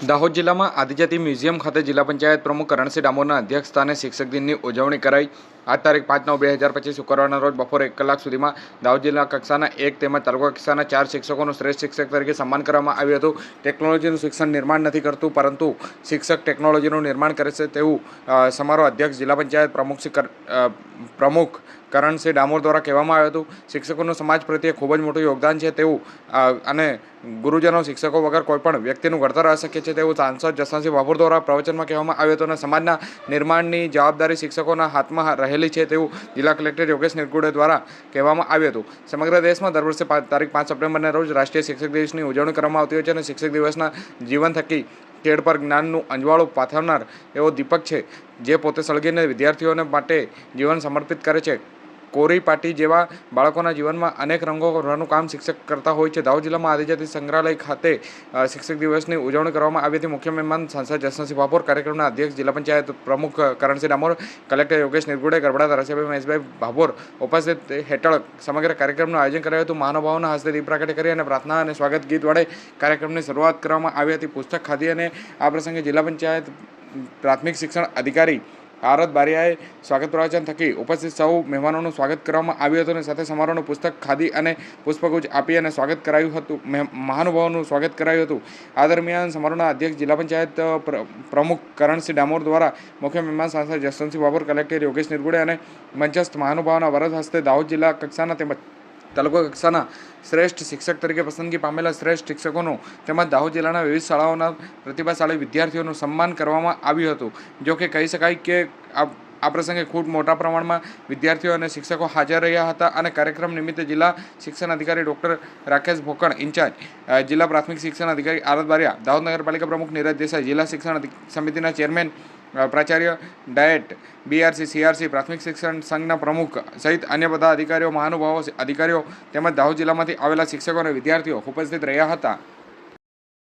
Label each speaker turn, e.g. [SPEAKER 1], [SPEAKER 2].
[SPEAKER 1] દાહોદ જિલ્લામાં આદિજાતિ મ્યુઝિયમ ખાતે જિલ્લા પંચાયત પ્રમુખ કરણસિંહ ડામોરના અધ્યક્ષસ્થાને શિક્ષક દિનની ઉજવણી કરાઈ. આજ તારીખ પાંચ નવ બે હજાર પચીસ શુક્રવારના રોજ બપોરે એક કલાક સુધીમાં દાહોદ જિલ્લા કક્ષાના એક તેમજ તાલુકા કક્ષાના ચાર શિક્ષકોનું શ્રેષ્ઠ શિક્ષક તરીકે સન્માન કરવામાં આવ્યું હતું. ટેકનોલોજીનું શિક્ષણ નિર્માણ નથી કરતું, પરંતુ શિક્ષક ટેકનોલોજીનું નિર્માણ કરે છે તેવું સમારોહ અધ્યક્ષ જિલ્લા પંચાયત પ્રમુખ પ્રમુખ કરણસિંહ ડામોર દ્વારા કહેવામાં આવ્યું હતું. શિક્ષકોનું સમાજ પ્રત્યે ખૂબ જ મોટું યોગદાન છે તેવું અને ગુરુજનો શિક્ષકો વગર કોઈપણ વ્યક્તિનું ઘડતર અશક્ય છે તેવું સાંસદ જસવંતસિંહ બાપુર દ્વારા પ્રવચનમાં કહેવામાં આવ્યું હતું અને સમાજના નિર્માણની જવાબદારી શિક્ષકોના હાથમાં રહેલી છે તેવું જિલ્લા કલેક્ટર યોગેશ નિરગુડે દ્વારા કહેવામાં આવ્યું હતું. સમગ્ર દેશમાં દર વર્ષે તારીખ પાંચ સપ્ટેમ્બરના રોજ રાષ્ટ્રીય શિક્ષક દિવસની ઉજવણી કરવામાં આવતી હોય છે અને શિક્ષક દિવસના જીવન થકી કેડ પર જ્ઞાનનું અંજવાળું પાથરનાર એવો દીપક છે જે પોતે સળગીને વિદ્યાર્થીઓને માટે જીવન સમર્પિત કરે છે. કોરી પાટી જેવા બાળકોના જીવનમાં અનેક રંગો ભરવાનું કામ શિક્ષક કરતા હોય છે. દાહોદ જિલ્લામાં આદિજાતિ સંગ્રહાલય ખાતે શિક્ષક દિવસની ઉજવણી કરવામાં આવી હતી. મુખ્ય મહેમાન સાંસદ જસનસિંહ ભાભોર, કાર્યક્રમના અધ્યક્ષ જિલ્લા પંચાયત પ્રમુખ કરણસિંહ ડામોર, કલેક્ટર યોગેશ નિરગુડે, ગરબડા ધારાસભ્ય મહેશભાઈ ભાભોર ઉપસ્થિત હેઠળ સમગ્ર કાર્યક્રમનું આયોજન કરાયું હતું. મહાનુભાવોના હસ્તે દીપ પ્રાગટ્ય કરી અને પ્રાર્થના અને સ્વાગત ગીત વડે કાર્યક્રમની શરૂઆત કરવામાં આવી હતી. પુસ્તક ખાધી અને આ પ્રસંગે જિલ્લા પંચાયત પ્રાથમિક શિક્ષણ અધિકારી આરત બારિયાએ સ્વાગત પ્રવચન થકી ઉપસ્થિત સૌ મહેમાનોનું સ્વાગત કરવામાં આવ્યું હતું અને સાથે સમારોહનું પુસ્તક, ખાદી અને પુષ્પગુચ્છ આપી અને સ્વાગત કરાયું હતું. મહે- મહાનુભાવોનું સ્વાગત કરાયું હતું. આ દરમિયાન સમારોહના અધ્યક્ષ જિલ્લા પંચાયત પ્રમુખ કરણસિંહ ડામોર દ્વારા મુખ્ય મહેમાન સાંસદ જસવંતસિંહ બાબર કલેક્ટર યોગેશ નિરગુડે અને મંચસ્થ મહાનુભાવોના વરદ હસ્તે દાહોદ જિલ્લા કક્ષાના તેમજ તાલુકા કક્ષાના શ્રેષ્ઠ શિક્ષક તરીકે પસંદગી પામેલા શ્રેષ્ઠ શિક્ષકોનું તેમજ દાહોદ જિલ્લાના વિવિધ શાળાઓના પ્રતિભાશાળી વિદ્યાર્થીઓનું સન્માન કરવામાં આવ્યું હતું. જો કે કહી શકાય કે આ આ પ્રસંગે ખૂબ મોટા પ્રમાણમાં વિદ્યાર્થીઓ અને શિક્ષકો હાજર રહ્યા હતા અને કાર્યક્રમ નિમિત્તે જિલ્લા શિક્ષણ અધિકારી ડૉક્ટર રાકેશ ભોકણ ઇન્ચાર્જ જિલ્લા પ્રાથમિક શિક્ષણ અધિકારી આરત બારિયા, દાહોદ નગરપાલિકા પ્રમુખ નીરજ દેસાઈ, જિલ્લા શિક્ષણ સમિતિના ચેરમેન પ્રાચાર્ય ડાયટ બીઆરસી સીઆરસી પ્રાથમિક શિક્ષણ સંઘના પ્રમુખ સહિત અન્ય બધા અધિકારીઓ, મહાનુભાવો, અધિકારીઓ તેમજ દાહોદ જિલ્લામાંથી આવેલા શિક્ષકો અને વિદ્યાર્થીઓ ઉપસ્થિત રહ્યા હતા.